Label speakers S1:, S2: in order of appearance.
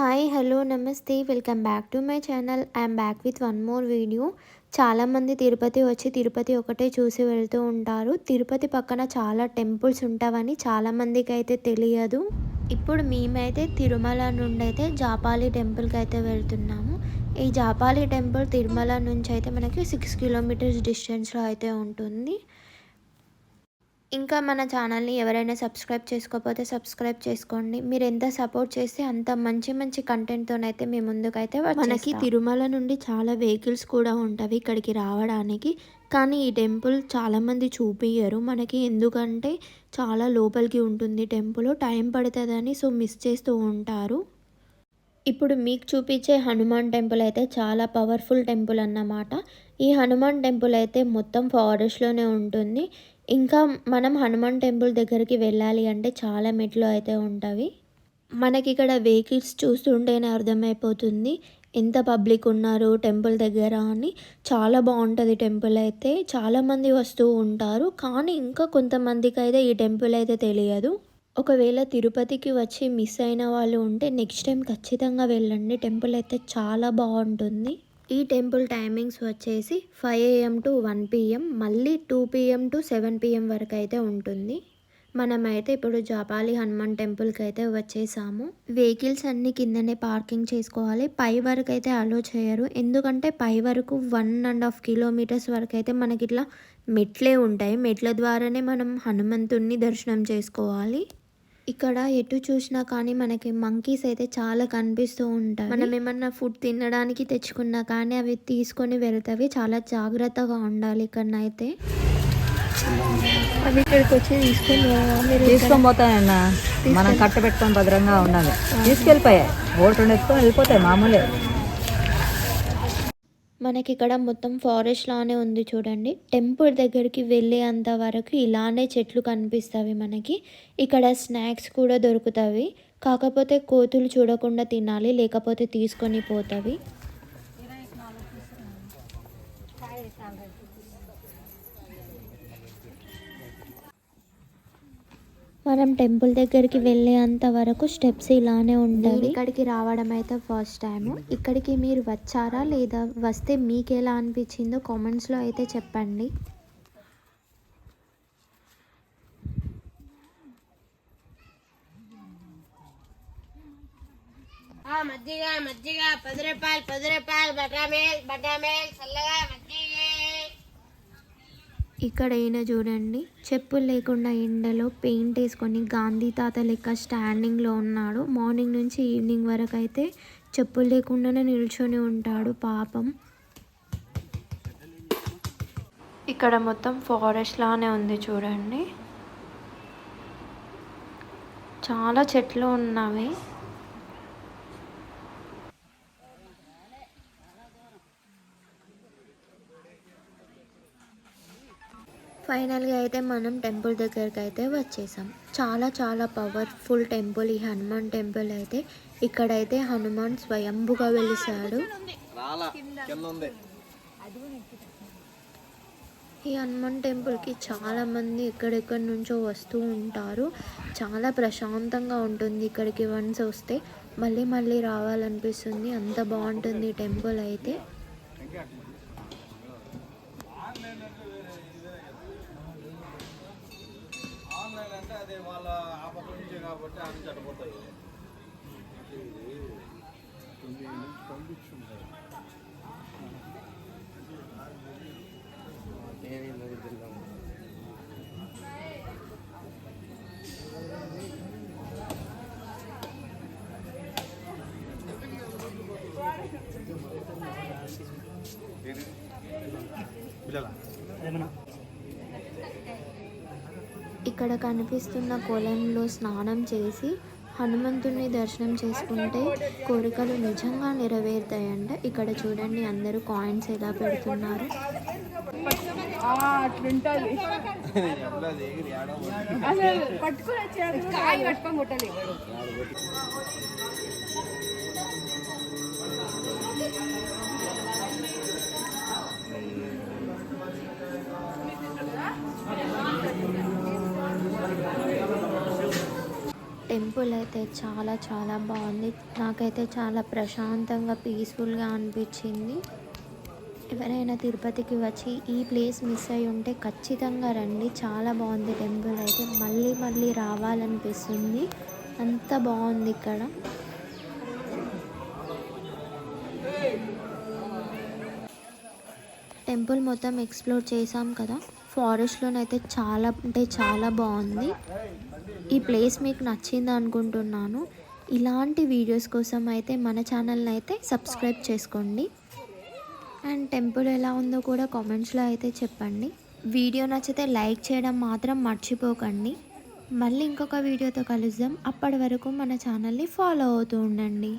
S1: Hi hello namaste welcome back to my channel I'm back with one more video చాలామంది తిరుపతి వచ్చి తిరుపతి ఒకటే చూసి వెళ్తూ ఉంటారు. తిరుపతి పక్కన చాలా టెంపుల్స్ ఉంటావని చాలామందికి అయితే తెలియదు. ఇప్పుడు మేమైతే తిరుమల నుండి అయితే జాపాలి టెంపుల్కి అయితే వెళ్తున్నాము. ఈ జాపాలి టెంపుల్ తిరుమల నుంచి అయితే మనకి సిక్స్ కిలోమీటర్స్ డిస్టెన్స్లో అయితే ఉంటుంది. ఇంకా మన ఛానల్ని ఎవరైనా సబ్స్క్రైబ్ చేసుకోకపోతే సబ్స్క్రైబ్ చేసుకోండి. మీరు ఎంత సపోర్ట్ చేస్తే అంత మంచి మంచి కంటెంట్తోనైతే మీ ముందుకైతే మనకి తిరుమల నుండి చాలా వెహికల్స్ కూడా ఉంటాయి ఇక్కడికి రావడానికి. కానీ ఈ టెంపుల్ చాలామంది చూపించరు మనకి ఎందుకంటే చాలా లోపలికి ఉంటుంది టెంపుల్ టైం పడుతుందని సో మిస్ చేస్తూ ఉంటారు. ఇప్పుడు మీకు చూపించే హనుమాన్ టెంపుల్ అయితే చాలా పవర్ఫుల్ టెంపుల్ అన్నమాట. ఈ హనుమాన్ టెంపుల్ అయితే మొత్తం ఫారెస్ట్లోనే ఉంటుంది. ఇంకా మనం హనుమాన్ టెంపుల్ దగ్గరికి వెళ్ళాలి అంటే చాలా మెట్లు అయితే ఉంటాయి. మనకి ఇక్కడ వెహికల్స్ చూస్తుంటేనే అర్థమైపోతుంది. ఎంత పబ్లిక్ ఉన్నారు టెంపుల్ దగ్గర అని. చాలా బాగుంటుంది టెంపుల్ అయితే. చాలామంది వస్తూ ఉంటారు. కానీ ఇంకా కొంతమందికి అయితే ఈ టెంపుల్ అయితే తెలియదు. ఒకవేళ తిరుపతికి వచ్చి మిస్ అయిన వాళ్ళు ఉంటే నెక్స్ట్ టైం ఖచ్చితంగా వెళ్ళండి. టెంపుల్ అయితే చాలా బాగుంటుంది. ఈ టెంపుల్ టైమింగ్స్ వచ్చేసి five AM to one PM మళ్ళీ two PM to seven PM వరకు అయితే ఉంటుంది. మనమైతే ఇప్పుడు జాపాలి హనుమాన్ టెంపుల్కి అయితే వచ్చేసాము. వెహికల్స్ అన్ని కిందనే పార్కింగ్ చేసుకోవాలి. పై వరకు అయితే అలో చేయరు. ఎందుకంటే పై వరకు వన్ అండ్ హాఫ్ కిలోమీటర్స్ వరకు అయితే మనకి ఇట్లా మెట్లే ఉంటాయి. మెట్ల ద్వారానే మనం హనుమంతుణ్ణి దర్శనం చేసుకోవాలి. ఇక్కడ ఎటు చూసినా కానీ మనకి మంకీస్ అయితే చాలా కనిపిస్తూ ఉంటాయి. మనం ఏమన్నా ఫుడ్ తినడానికి తెచ్చుకున్నా కానీ అవి తీసుకొని వెళ్తావి చాలా జాగ్రత్తగా ఉండాలి ఇక్కడనైతే. అవి ఇక్కడికి వచ్చి తీసుకొని
S2: తీసుకొని పోతాయన్న మనం కట్టబెట్టుకొని భద్రంగా ఉండాలి. తీసుకెళ్ళిపోయాయి. ఓటు ఎత్తుకొని వెళ్ళిపోతాయి మామూలే.
S1: మనకి ఇక్కడ మొత్తం ఫారెస్ట్ లానే ఉంది చూడండి. టెంపుల్ దగ్గరికి వెళ్ళేంత వరకు ఇలానే చెట్లు కనిపిస్తాయి మనకి. ఇక్కడ స్నాక్స్ కూడా దొరుకుతాయి. కాకపోతే కోతులు చూడకుండా తినాలి లేకపోతే తీసుకొని పోతాయి. మనం టెంపుల్ దగ్గరికి వెళ్ళేంత వరకు స్టెప్స్ ఇలానే ఉంటాయి ఇక్కడికి రావడం అయితే ఫస్ట్ టైం ఇక్కడికి మీరు వచ్చారా లేదా వస్తే మీకు ఎలా అనిపించిందో కామెంట్స్లో అయితే చెప్పండి.
S3: ఆ మజ్జిగ మజ్జిగ పది రూపాయలు పది రూపాయలు బటామేల్ బటామేల్ చల్లగా మజ్జిగ.
S1: ఇక్కడ ఈయన చూడండి. చెప్పులు లేకుండా ఎండలో పెయింట్ వేసుకొని గాంధీ తాత లెక్క స్టాండింగ్లో ఉన్నాడు. మార్నింగ్ నుంచి ఈవినింగ్ వరకు అయితే చెప్పులు లేకుండానే నిల్చొని ఉంటాడు పాపం. ఇక్కడ మొత్తం ఫారెస్ట్ లానే ఉంది చూడండి. చాలా చెట్లు ఉన్నవి. ఫైనల్గా అయితే మనం టెంపుల్ దగ్గరికి అయితే వచ్చేసాం. చాలా చాలా పవర్ఫుల్ టెంపుల్. ఈ హనుమాన్ టెంపుల్ అయితే ఇక్కడైతే హనుమాన్ స్వయంభుగా వెలిసాడు ఈ హనుమాన్ టెంపుల్కి చాలా మంది ఎక్కడెక్కడి నుంచో వస్తూ ఉంటారు. చాలా ప్రశాంతంగా ఉంటుంది ఇక్కడికి వన్స్ వస్తే. మళ్ళీ మళ్ళీ రావాలనిపిస్తుంది. అంత బాగుంటుంది ఈ టెంపుల్ అయితే. అంటే అది వాళ్ళ ఆ పక్క నుంచే కాబట్టి అది చనిపోతాయి పిల్లలా ఏమన్నా? ఇక్కడ కనిపిస్తున్న కొలంలో స్నానం చేసి హనుమంతుని దర్శనం చేసుకుంటే కోరికలు నిజంగా నెరవేరుతాయంట. ఇక్కడ చూడండి అందరూ కాయిన్స్ ఎలా పెడుతున్నారు. టెంపుల్ టెంపుల్ అయితే చాలా చాలా బాగుంది. నాకైతే చాలా ప్రశాంతంగా పీస్ఫుల్గా అనిపించింది. ఎవరైనా తిరుపతికి వచ్చి ఈ ప్లేస్ మిస్ అయి ఉంటే ఖచ్చితంగా రండి. చాలా బాగుంది టెంపుల్ అయితే. మళ్ళీ మళ్ళీ రావాలనిపిస్తుంది. అంత బాగుంది ఇక్కడ. టెంపుల్ మొత్తం ఎక్స్ప్లోర్ చేసాం కదా. ఫారెస్ట్లోనైతే చాలా అంటే చాలా బాగుంది. ఈ ప్లేస్ మీకు నచ్చింది అనుకుంటున్నాను. ఇలాంటి వీడియోస్ కోసం అయితే మన ఛానల్ని అయితే సబ్స్క్రైబ్ చేసుకోండి. అండ్ టెంపుల్ ఎలా ఉందో కూడా కామెంట్స్లో అయితే చెప్పండి. వీడియో నచ్చితే లైక్ చేయడం మాత్రం మర్చిపోకండి. మళ్ళీ ఇంకొక వీడియోతో కలుద్దాం. అప్పటి వరకు మన ఛానల్ని ఫాలో అవుతూ ఉండండి.